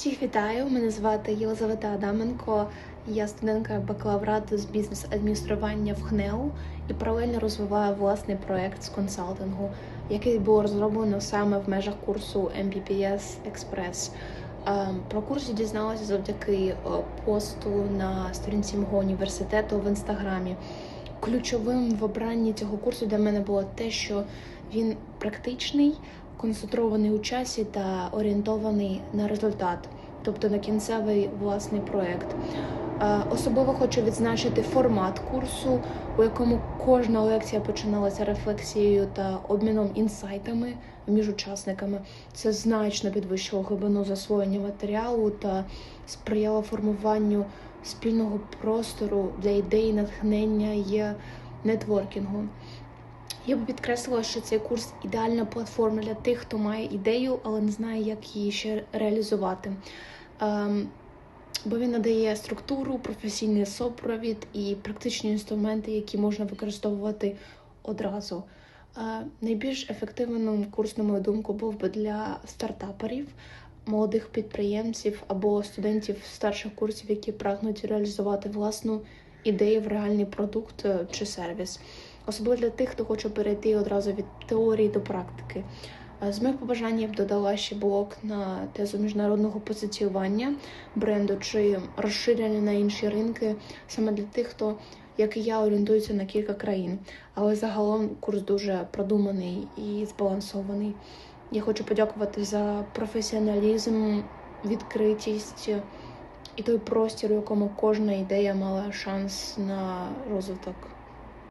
Всіх вітаю! Мене звати Єлизавета Адаменко. Я студентка бакалаврату з бізнес-адміністрування в ХНЕУ і паралельно розвиваю власний проект з консалтингу, який було розроблено саме в межах курсу MBPS Express. Про курс дізналася завдяки е, посту на сторінці мого університету в інстаграмі. Ключовим в обранні цього курсу для мене було те, що він практичний, концентрований у часі та орієнтований на результат, тобто на кінцевий власний проект. Е, Особливо хочу відзначити формат курсу, у якому кожна лекція починалася рефлексією та обміном інсайтами між учасниками. Це значно підвищило глибину засвоєння матеріалу та сприяло формуванню спільного простору для ідей, натхнення і нетворкінгу. Я би підкреслила, що цей курс ідеальна платформа для тих, хто має ідею, але не знає, як її ще реалізувати. Ем, бо він надає структуру, професійний супровід і практичні інструменти, які можна використовувати одразу. Е, найбільш ефективним курс, на мою думку, був би для стартаперів, молодих підприємців або студентів старших курсів, які прагнуть реалізувати власну ідею в реальний продукт е, чи сервіс. Особливо для тих, хто хоче перейти одразу від теорії до практики. Е, З моїх побажань я б додала ще блок на тезу міжнародного позиціювання бренду чи розширення на інші ринки саме для тих, хто, як і я, орієнтується на кілька країн. Але загалом курс дуже продуманий і збалансований. Я хочу подякувати за професіоналізм, відкритість і той простір, у якому кожна ідея мала шанс на розвиток.